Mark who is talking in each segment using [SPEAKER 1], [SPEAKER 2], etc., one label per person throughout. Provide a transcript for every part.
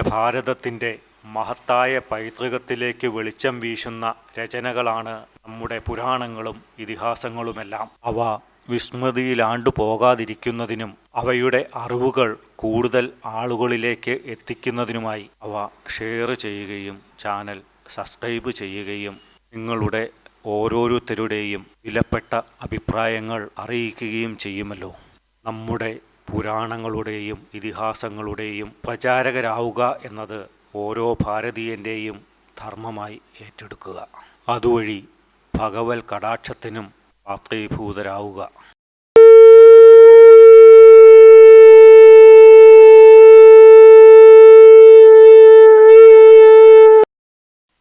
[SPEAKER 1] ഭാരതത്തിന്റെ മഹത്തായ പൈതൃകത്തിലേക്ക് വെളിച്ചം വീശുന്ന രചനകളാണ് നമ്മുടെ പുരാണങ്ങളും ഇതിഹാസങ്ങളുമെല്ലാം. അവ വിസ്മൃതിയിലാണ്ടു പോകാതിരിക്കുന്നതിനും അവയുടെ അറിവുകൾ കൂടുതൽ ആളുകളിലേക്ക് എത്തിക്കുന്നതിനുമായി അവ ഷെയർ ചെയ്യുകയും ചാനൽ സബ്സ്ക്രൈബ് ചെയ്യുകയും നിങ്ങളുടെ ഓരോരുത്തരുടെയും വിലപ്പെട്ട അഭിപ്രായങ്ങൾ അറിയിക്കുകയും ചെയ്യുമല്ലോ. നമ്മുടെ പുരാണങ്ങളുടെയും ഇതിഹാസങ്ങളുടെയും പ്രചാരകരാവുക എന്നത് ഓരോ ഭാരതീയന്റെയും ധർമ്മമായി ഏറ്റെടുക്കുക. അതുവഴി ഭഗവത് കടാക്ഷത്തിനും പാത്രീഭൂതരാവുക.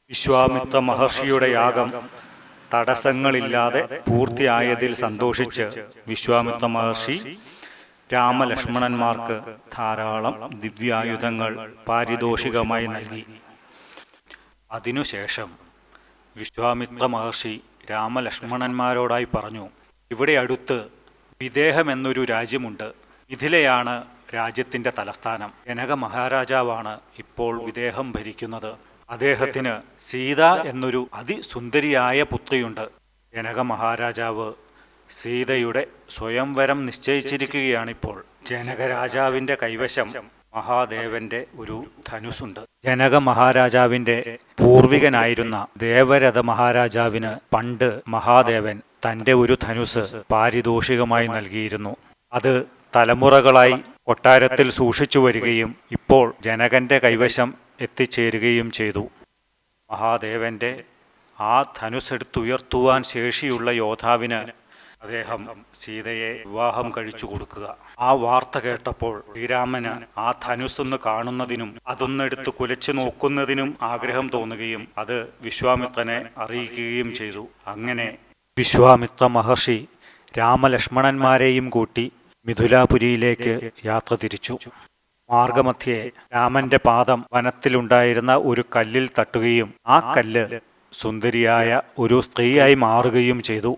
[SPEAKER 1] വിശ്വാമിത്ര മഹർഷിയുടെ യാഗം തടസ്സങ്ങളില്ലാതെ പൂർത്തിയായതിൽ സന്തോഷിച്ച് വിശ്വാമിത്ര മഹർഷി രാമലക്ഷ്മണന്മാർക്ക് ധാരാളം ദിവ്യായുധങ്ങൾ പാരിതോഷികമായി നൽകി. അതിനുശേഷം വിശ്വാമിത്ര മഹർഷി രാമലക്ഷ്മണന്മാരോടായി പറഞ്ഞു ഇവിടെ അടുത്ത് വിദേഹം എന്നൊരു രാജ്യമുണ്ട്. മിഥിലയാണ് രാജ്യത്തിന്റെ തലസ്ഥാനം. ജനക മഹാരാജാവാണ് ഇപ്പോൾ വിദേഹം ഭരിക്കുന്നത്. അദ്ദേഹത്തിന് സീത എന്നൊരു അതിസുന്ദരിയായ പുത്രിയുണ്ട്. ജനക മഹാരാജാവ് സീതയുടെ സ്വയംവരം നിശ്ചയിച്ചിരിക്കുകയാണിപ്പോൾ ജനകരാജാവിന്റെ കൈവശം മഹാദേവന്റെ ഒരു ധനുസുണ്ട്. ജനക മഹാരാജാവിന്റെ പൂർവികനായിരുന്ന ദേവരഥ മഹാരാജാവിന് പണ്ട് മഹാദേവൻ തന്റെ ഒരു ധനുസ് പാരിതോഷികമായി നൽകിയിരുന്നു. അത് തലമുറകളായി കൊട്ടാരത്തിൽ സൂക്ഷിച്ചു വരികയും ഇപ്പോൾ ജനകന്റെ കൈവശം എത്തിച്ചേരുകയും ചെയ്തു. മഹാദേവന്റെ ആ ധനുസെടുത്തുയർത്തുവാൻ ശേഷിയുള്ള യോദ്ധാവിന് അദ്ദേഹം സീതയെ വിവാഹം കഴിച്ചു കൊടുക്കുക. ആ വാർത്ത കേട്ടപ്പോൾ ശ്രീരാമന് ആ ധനുസ്സൊന്ന് കാണുന്നതിനും അതൊന്നെടുത്ത് കുലച്ചു നോക്കുന്നതിനും ആഗ്രഹം തോന്നുകയും അത് വിശ്വാമിത്രനെ അറിയിക്കുകയും ചെയ്തു. അങ്ങനെ വിശ്വാമിത്ര മഹർഷി രാമലക്ഷ്മണന്മാരെയും കൂട്ടി മിഥുലാപുരിയിലേക്ക് യാത്ര തിരിച്ചു. മാർഗമധ്യേ രാമന്റെ പാദം വനത്തിലുണ്ടായിരുന്ന ഒരു കല്ലിൽ തട്ടുകയും ആ കല്ല് സുന്ദരിയായ ഒരു സ്ത്രീയായി മാറുകയും ചെയ്തു.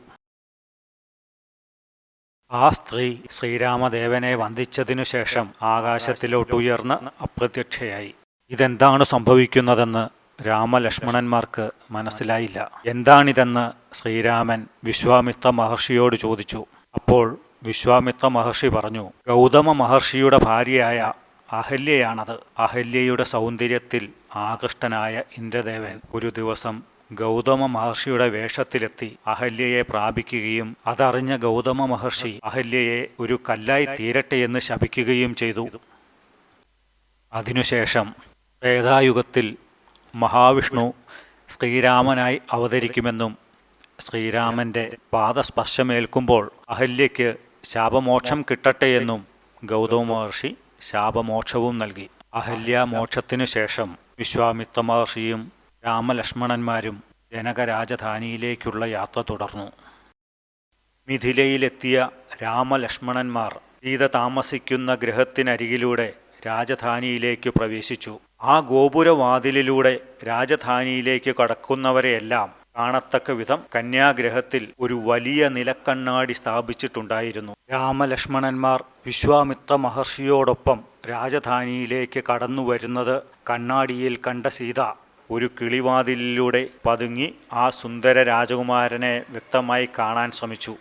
[SPEAKER 1] ആ സ്ത്രീ ശ്രീരാമദേവനെ വന്ദിച്ചതിനു ശേഷം ആകാശത്തിലോട്ടുയർന്ന് അപ്രത്യക്ഷയായി. ഇതെന്താണ് സംഭവിക്കുന്നതെന്ന് രാമലക്ഷ്മണന്മാർക്ക് മനസ്സിലായില്ല. എന്താണിതെന്ന് ശ്രീരാമൻ വിശ്വാമിത്ര മഹർഷിയോട് ചോദിച്ചു. അപ്പോൾ വിശ്വാമിത്ര മഹർഷി പറഞ്ഞു ഗൗതമ മഹർഷിയുടെ ഭാര്യയായ അഹല്യയാണത്. അഹല്യയുടെ സൗന്ദര്യത്തിൽ ആകൃഷ്ടനായ ഇന്ദ്രദേവൻ ഒരു ദിവസം ഗൗതമ മഹർഷിയുടെ വേഷത്തിലെത്തി അഹല്യയെ പ്രാപിക്കുകയും അതറിഞ്ഞ ഗൗതമ മഹർഷി അഹല്യയെ ഒരു കല്ലായി തീരട്ടെ എന്ന് ശപിക്കുകയും ചെയ്തു. അതിനുശേഷം വേദായുഗത്തിൽ മഹാവിഷ്ണു ശ്രീരാമനായി അവതരിക്കുമെന്നും ശ്രീരാമന്റെ പാദസ്പർശമേൽക്കുമ്പോൾ അഹല്യയ്ക്ക് ശാപമോക്ഷം കിട്ടട്ടെ എന്നും ഗൗതമ മഹർഷി ശാപമോക്ഷവും നൽകി. അഹല്യ മോക്ഷത്തിനു ശേഷം വിശ്വാമിത്ര മഹർഷിയും രാമലക്ഷ്മണന്മാരും ജനകരാജധാനിയിലേക്കുള്ള യാത്ര തുടർന്നു. മിഥിലയിലെത്തിയ രാമലക്ഷ്മണന്മാർ സീത താമസിക്കുന്ന ഗൃഹത്തിനരികിലൂടെ രാജധാനിയിലേക്ക് പ്രവേശിച്ചു. ആ ഗോപുരവാതിലിലൂടെ രാജധാനിയിലേക്ക് കടക്കുന്നവരെയെല്ലാം കാണത്തക്ക വിധം കന്യാഗ്രഹത്തിൽ ഒരു വലിയ നിലക്കണ്ണാടി സ്ഥാപിച്ചിട്ടുണ്ടായിരുന്നു. രാമലക്ഷ്മണന്മാർ വിശ്വാമിത്ര മഹർഷിയോടൊപ്പം രാജധാനിയിലേക്ക് കടന്നു വരുന്നത് കണ്ണാടിയിൽ കണ്ട സീത. ഒരു കിളിവാതിലിലൂടെ പതുങ്ങി ആ സുന്ദര രാജകുമാരനെ വ്യക്തമായി കാണാൻ ശ്രമിച്ചു.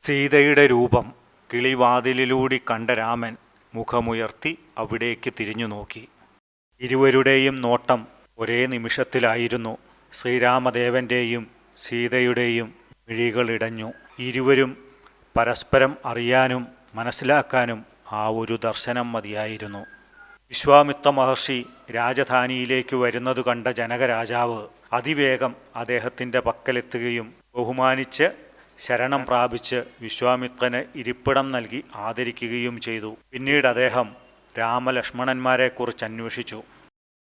[SPEAKER 1] സീതയുടെ രൂപം കിളിവാതിലിലൂടി കണ്ട രാമൻ മുഖമുയർത്തി അവിടേക്ക് തിരിഞ്ഞു നോക്കി. ഇരുവരുടെയും നോട്ടം ഒരേ നിമിഷത്തിലായിരുന്നു. ശ്രീരാമദേവന്റെയും സീതയുടെയും മിഴികളിടഞ്ഞു ഇരുവരും പരസ്പരം അറിയാനും മനസ്സിലാക്കാനും ആ ഒരു ദർശനം മതിയായിരുന്നു. വിശ്വാമിത്ര മഹർഷി രാജധാനിയിലേക്ക് വരുന്നത് കണ്ട ജനകരാജാവ് അതിവേഗം അദ്ദേഹത്തിന്റെ പക്കലെത്തുകയും ബഹുമാനിച്ച് ശരണം പ്രാപിച്ച് വിശ്വാമിത്രന് ഇരിപ്പിടം നൽകി ആദരിക്കുകയും ചെയ്തു. പിന്നീട് അദ്ദേഹം രാമലക്ഷ്മണന്മാരെക്കുറിച്ച് അന്വേഷിച്ചു.